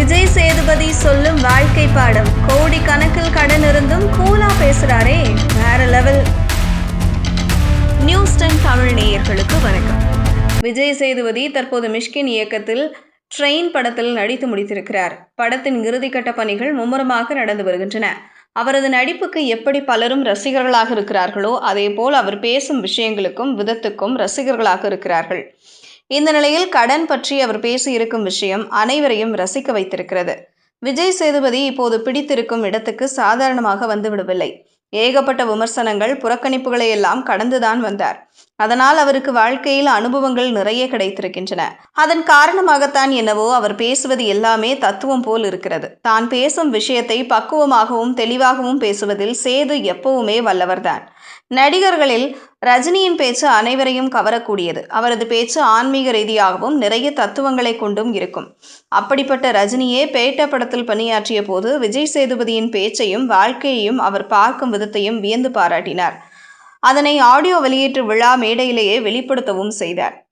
விஜய் சேதுபதி சொல்லும் வாழ்க்கை பாடம். கோடி கணக்கில் கடன் இருந்தும் கூலா பேசுறாரே. வேற லெவல் நியூஸ் டென் தமிழ் நேயர்களுக்கு வணக்கம். விஜய் சேதுபதி தற்போது மிஷ்கின் இயக்கத்தில் ட்ரெயின் படத்தில் நடித்து முடித்திருக்கிறார். படத்தின் இறுதிக்கட்ட பணிகள் மும்முரமாக நடந்து வருகின்றன. அவரது நடிப்புக்கு எப்படி பலரும் ரசிகர்களாக இருக்கிறார்களோ அதேபோல் அவர் பேசும் விஷயங்களுக்கும் விதத்துக்கும் ரசிகர்களாக இருக்கிறார்கள். இந்த நிலையில் கடன் பற்றி அவர் பேசியிருக்கும் விஷயம் அனைவரையும் ரசிக்க வைத்திருக்கிறது. விஜய் சேதுபதி இப்போது பிடித்திருக்கும் இடத்துக்கு சாதாரணமாக வந்துவிடவில்லை. ஏகப்பட்ட விமர்சனங்கள் புறக்கணிப்புகளை எல்லாம் கடந்துதான் வந்தார். அதனால் அவருக்கு வாழ்க்கையில் அனுபவங்கள் நிறைய கிடைத்திருக்கின்றன. அதன் காரணமாகத்தான் என்னவோ அவர் பேசுவது எல்லாமே தத்துவம் போல் இருக்கிறது. தான் பேசும் விஷயத்தை பக்குவமாகவும் தெளிவாகவும் பேசுவதில் சேது எப்பவுமே வல்லவர்தான். நடிகர்களில் ரஜினியின் பேச்சு அனைவரையும் கவரக்கூடியது. அவரது பேச்சு ஆன்மீக ரீதியாகவும் நிறைய தத்துவங்களை கொண்டும் இருக்கும். அப்படிப்பட்ட ரஜினியே பேட்ட படத்தில் பணியாற்றிய போது விஜய் சேதுபதியின் பேச்சையும் வாழ்க்கையையும் அவர் பார்க்கும் விதத்தையும் வியந்து பாராட்டினார். அதனை ஆடியோ வெளியீட்டு விழா மேடையிலேயே வெளிப்படுத்தவும் செய்தார்.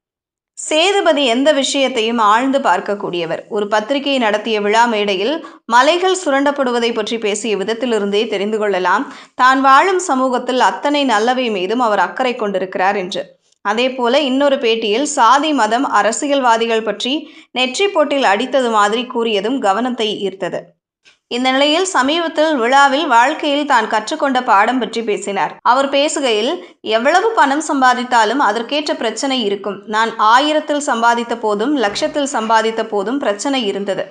சேதுபதி எந்த விஷயத்தையும் ஆழ்ந்து பார்க்கக்கூடியவர். ஒரு பத்திரிகை நடத்திய விழா மேடையில் மலைகள் சுரண்டப்படுவதை பற்றி பேசிய விதத்திலிருந்தே தெரிந்து கொள்ளலாம். தான் வாழும் சமூகத்தில் அத்தனை நல்லவை மீதும் அவர் அக்கறை கொண்டிருக்கிறார் என்று. அதேபோல இன்னொரு பேட்டியில் சாதி மதம் அரசியல்வாதிகள் பற்றி நெற்றி போட்டில் அடித்தது மாதிரி கூறியதும் கவனத்தை ஈர்த்தது. இந்த நிலையில் சமீபத்தில் விழாவில் வாழ்க்கையில் தான் கற்றுக்கொண்ட பாடம் பற்றி பேசினார். அவர் பேசுகையில் எவ்வளவு பணம் சம்பாதித்தாலும் அதற்கேற்ற பிரச்சனை இருக்கும். நான் ஆயிரத்தில் சம்பாதித்த போதும் லட்சத்தில் சம்பாதித்த போதும் பிரச்சனை இருந்தது.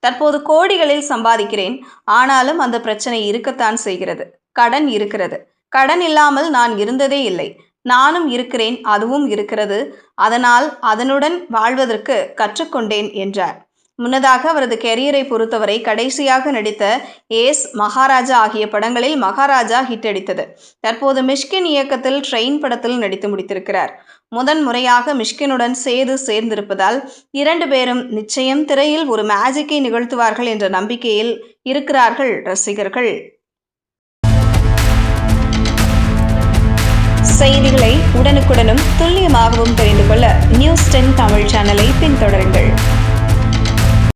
தற்போது கோடிகளில் சம்பாதிக்கிறேன். ஆனாலும் அந்த பிரச்சனை இருக்கத்தான் செய்கிறது. கடன் இருக்கிறது. கடன் இல்லாமல் நான் இருந்ததே இல்லை. நானும் இருக்கிறேன். அதுவும் இருக்கிறது. அதனால் அதனுடன் வாழ்வதற்கு கற்றுக்கொண்டேன் என்றார். முன்னதாக அவரது கெரியரை பொறுத்தவரை கடைசியாக நடித்த ஏஸ் மகாராஜா ஆகிய படங்களில் மகாராஜா ஹிட் அடித்தது. தற்போது மிஷ்கின் இயக்கத்தில் ட்ரெயின் படத்தில் நடித்து முடித்திருக்கிறார். முதன் முறையாக மிஷ்கினுடன் சேது சேர்ந்திருப்பதால் இரண்டு பேரும் நிச்சயம் திரையில் ஒரு மேஜிக்கை நிகழ்த்துவார்கள் என்ற நம்பிக்கையில் இருக்கிறார்கள் ரசிகர்கள். செய்திகளை உடனுக்குடனும் துல்லியமாகவும் தெரிந்து கொள்ள நியூஸ் டென் தமிழ் சேனலை பின்தொடருங்கள்.